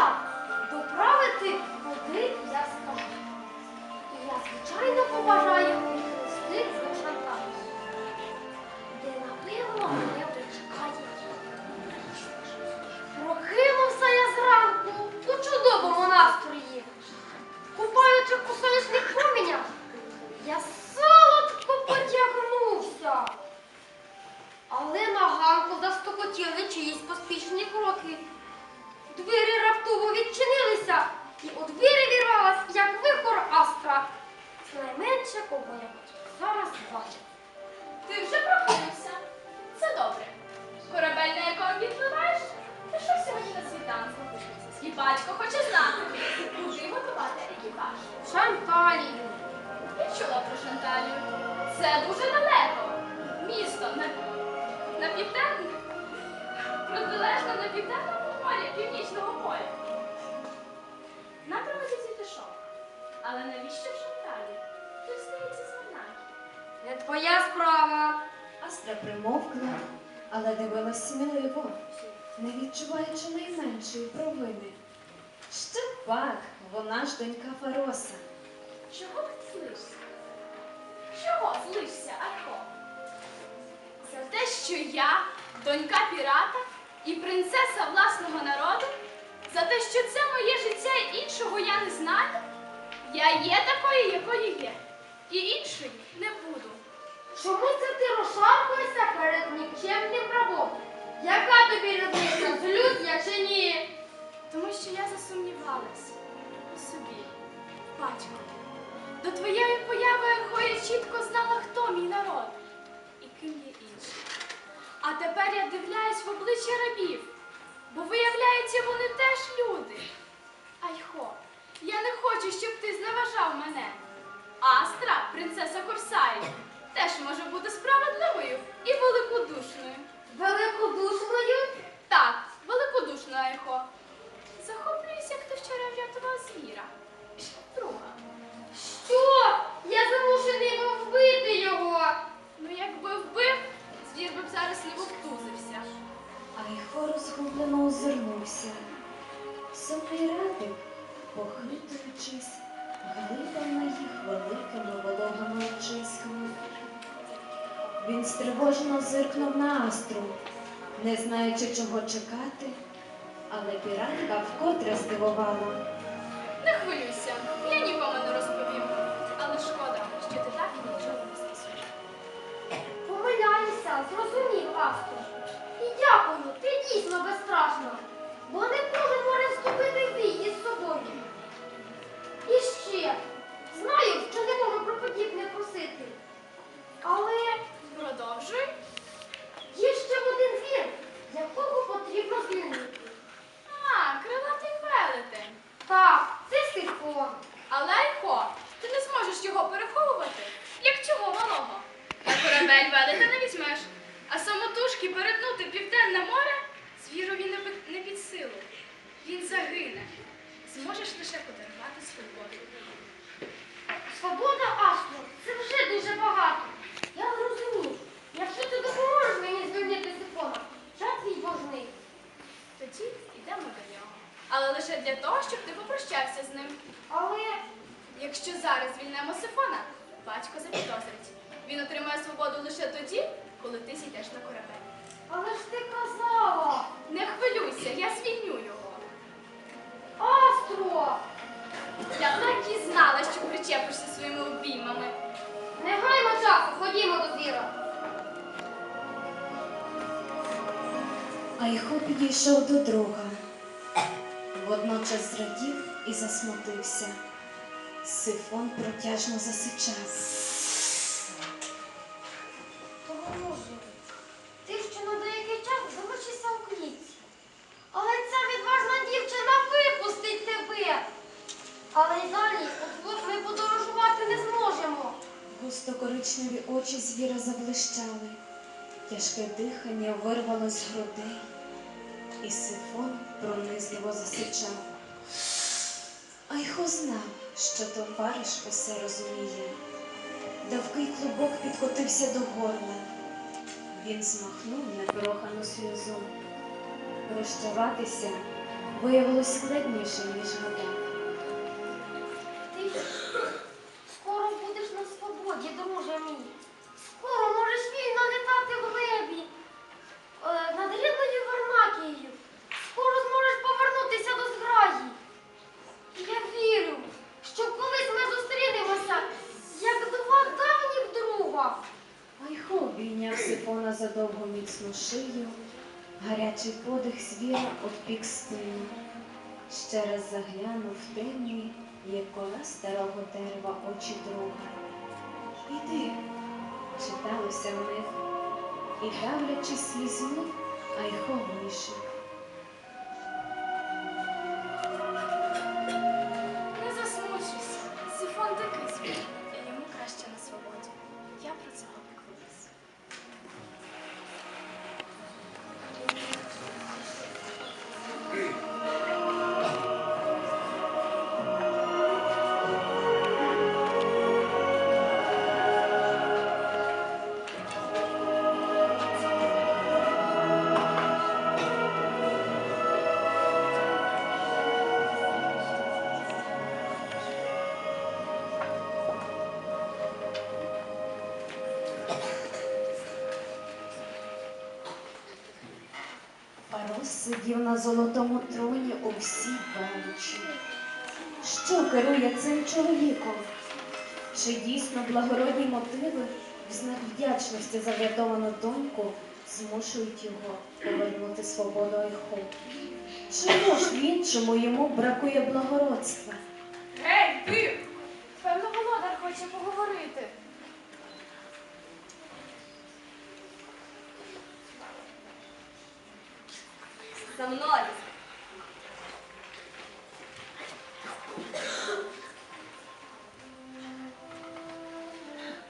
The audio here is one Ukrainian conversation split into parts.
сказав, доправити води я скажу. І я, звичайно, побажаю. Найменше, я зараз бачив. Ти вже прокинувся. Це добре. Корабель, на якому відпливаєш, пішов сьогодні на світанку. І батько хоче знати, куди готувати екіпаж. Шанталію. Я чула про Шанталію. Це дуже далеко. Місто на, на південне, протилежно на південному морі, північного моря. Нам привозять пішов. Але навіщо Шанталі? Ти здається знак. Не твоя справа. Астра примовкла, але дивилась сміливо, не відчуваючи найменшої провини. Ще пак, вона ж донька Фароса. Чого ти злишся? Чого злишся, Арко? За те, що я, донька пірата і принцеса власного народу? За те, що це моє життя і іншого я не знаю? Я є такою, якою є. І іншої не буду. Чому це ти розшаркуєшся перед нікчемним рабом? Яка тобі різниця, злюсь я чи ні? Тому що я засумнівалась у собі, батько. До твоєї появи я чітко знала, хто мій народ і ким є інший. А тепер я дивляюсь в обличчя рабів, бо виявляється, вони теж люди. Айхо, я не хочу, щоб ти зневажав мене. Астра, принцеса Корсаї, теж може бути справедливою і великодушною. Великодушною? Так, великодушно, Айхо. Захоплююся, як ти вчора врятував звіра. Друга. Що? Я змушений був вбити його. Ну якби вбив, звір би б зараз не вовтузився. Айхо розгублено озирнувся. Сумний радик, похитуючись, глипав їх великими вологими очиськами. Він стривожено зиркнув на астру, не знаючи, чого чекати, але піратка вкотре здивувала. Не хвилюйся, я нікому не розповім. Але шкода, що ти так і нічого не з'ясуєш. Помиляюся, зрозумів Астро. І дякую, ти дійсно безстрашна, бо не кожен може вступити в бій із собою. І ще, знаю, що не можу про подібне просити. Але Продовжуй. є ще один звір, якого потрібно звільнити. А, крилатий велетень. Так, це сифон. Але Айхо, ти не зможеш його переховувати, як чого малого. На корабель велета не візьмеш, а самотужки перетнути південне море звірові не під силу. Він загине. Зможеш лише подарувати свободу. Свобода Астро, це вже дуже багато. Я зрозумів. Якщо ти допоможеш мені звільнити сифона, я твій божник. Тоді йдемо до нього. Але лише для того, щоб ти попрощався з ним. Але Якщо зараз звільнемо Сифона, батько запідозрить. Він отримає свободу лише тоді, коли ти зійдеш на корабель. Але ж ти казала, Не хвилюйся, я звільню його. Астро, Я так і знала, що причепишся своїми обіймами. не гаймо часу, ходімо до звіра. Айхо підійшов до друга, водночас зрадів і засмутився. Сифон протяжно засичав. Тяжке дихання вирвалось з грудей, і сифон пронизливо засичав. Айхо знав, що товариш усе розуміє. Давкий клубок підкотився до горла. Він змахнув непрохану сльозу. Прощаватися виявилось складніше, ніж гадав. Міцну шию Гарячий подих звіра обпік спину. Ще раз заглянув темні, як кола старого дерева очі друга. Іди, читалося в них, і давлячи слізьми, а й Не сидів на золотому троні у всій величі. Що керує цим чоловіком? Чи дійсно благородні мотиви в знак вдячності за врятовану доньку змушують його повернути свободу Айху? Чому ж в іншому йому бракує благородства? Гей, ти! Певно, володар хоче поговорити. За мною.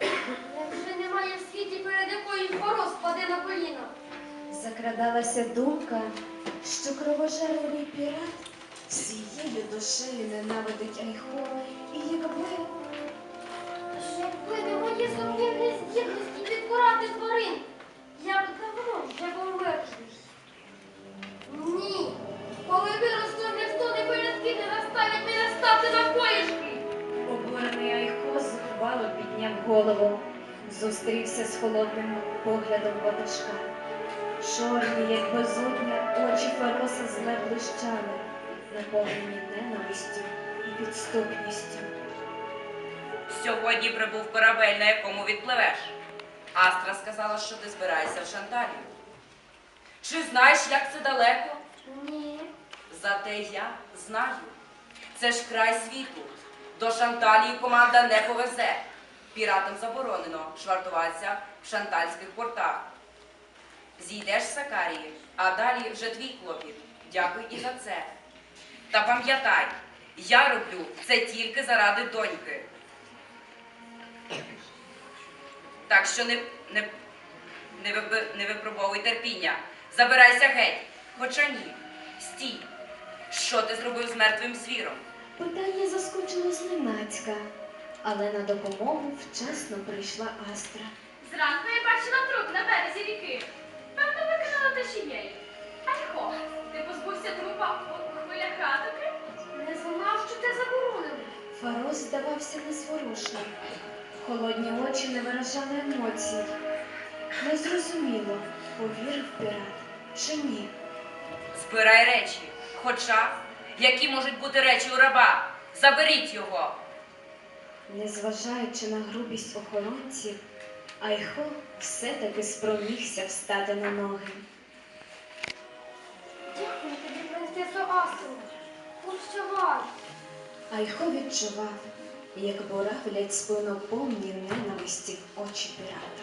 Невже немає в світі, перед якою хорос паде на коліна? Закрадалася думка, що кровожерливий пірат всією душею ненавидить Айху, і якби Якби не мої сумнівні здібності підбирати тварин, я б давно вже. Ні, коли виросту, ніхто не виростить, не заставить мене стати на колішки. Обурений Айхо зухвало підняв голову, зустрівся з холодним поглядом ватажка. Чорні, як безодня, очі Фароса зле блищали, наповнені ненавистю і підступністю. Сьогодні прибув корабель, на якому відпливеш. Астра сказала, що ти збираєшся в Шанталію. Чи знаєш, як це далеко? Зате я знаю. Це ж край світу. До Шанталії команда не повезе. Піратам заборонено швартуватися в шантальських портах. Зійдеш з Сакарії, а далі вже твій клопіт. Дякуй і за це. Та пам'ятай, я роблю це тільки заради доньки. Так що не, не, не випробовуй терпіння. Забирайся геть. Хоча ні. Стій. Що ти зробив з мертвим звіром? Питання заскочило зненацька, але на допомогу вчасно прийшла Астра. Зранку я бачила труп на березі ріки. Певно, викинула течією. Альхо, ти позбувся трупа у хвилях ратики? Не знав, що ти заборонив. Фарос здавався незворушним. Холодні очі не виражали емоцій. Незрозуміло, повірив пірат чи ні. Збирай речі. Хоча, які можуть бути речі у раба? Заберіть його. Незважаючи на грубість охоронців, Айхо все-таки спромігся встати на ноги. Дякую тобі, принцесо Астру. Прощавай. Айхо відчував, як буравлять спину повні ненависті в очі пірата.